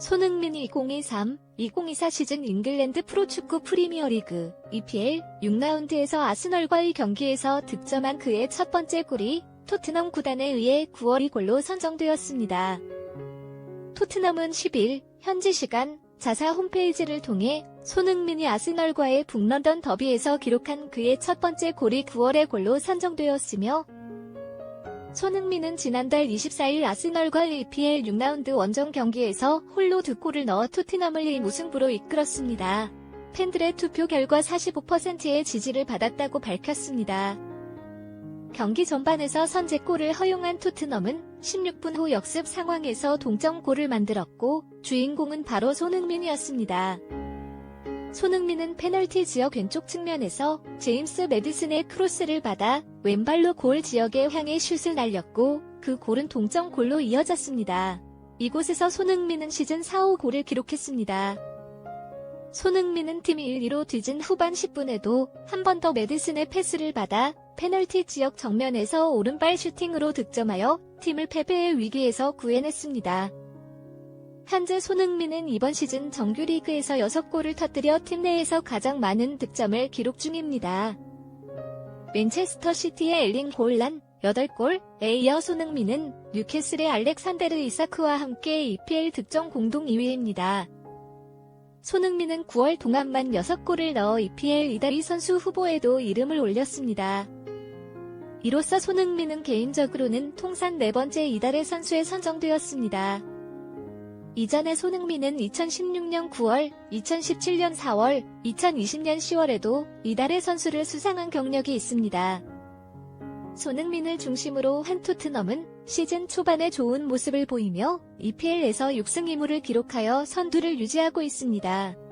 손흥민이 2023-2024 시즌 잉글랜드 프로축구 프리미어리그 EPL 6라운드에서 아스널과의 경기에서 득점한 그의 첫 번째 골이 토트넘 구단에 의해 9월이 골로 선정되었습니다. 토트넘은 10일 현지 시간 자사 홈페이지를 통해 손흥민이 아스널과의 북런던 더비에서 기록한 그의 첫 번째 골이 9월의 골로 선정되었으며 손흥민은 지난달 24일 아스널과 EPL 6라운드 원정 경기에서 홀로 두 골을 넣어 토트넘을 2 무승부로 이끌었습니다. 팬들의 투표 결과 45%의 지지를 받았다고 밝혔습니다. 경기 전반에서 선제골을 허용한 토트넘은 16분 후 역습 상황에서 동점골을 만들었고 주인공은 바로 손흥민이었습니다. 손흥민은 페널티 지역 왼쪽 측면에서 제임스 매디슨의 크로스를 받아 왼발로 골 지역에 향해 슛을 날렸고 그 골은 동점 골로 이어졌습니다. 이곳에서 손흥민은 시즌 4호 골을 기록했습니다. 손흥민은 팀이 1-2로 뒤진 후반 10분에도 한 번더 매디슨의 패스를 받아 페널티 지역 정면에서 오른발 슈팅으로 득점하여 팀을 패배의 위기에서 구해냈습니다. 현재 손흥민은 이번 시즌 정규리그에서 6골을 터뜨려 팀 내에서 가장 많은 득점을 기록 중입니다. 맨체스터 시티의 엘링 골란 8골 에 이어 손흥민은 뉴캐슬의 알렉산데르 이사크와 함께 EPL 득점 공동 2위입니다. 손흥민은 9월 동안만 6골을 넣어 EPL 이다리 선수 후보에도 이름을 올렸습니다. 이로써 손흥민은 개인적으로는 통산 네 번째 이달의 선수에 선정되었습니다. 이전에 손흥민은 2016년 9월, 2017년 4월, 2020년 10월에도 이달의 선수를 수상한 경력이 있습니다. 손흥민을 중심으로 한 토트넘은 시즌 초반에 좋은 모습을 보이며 EPL에서 6승 2무를 기록하여 선두를 유지하고 있습니다.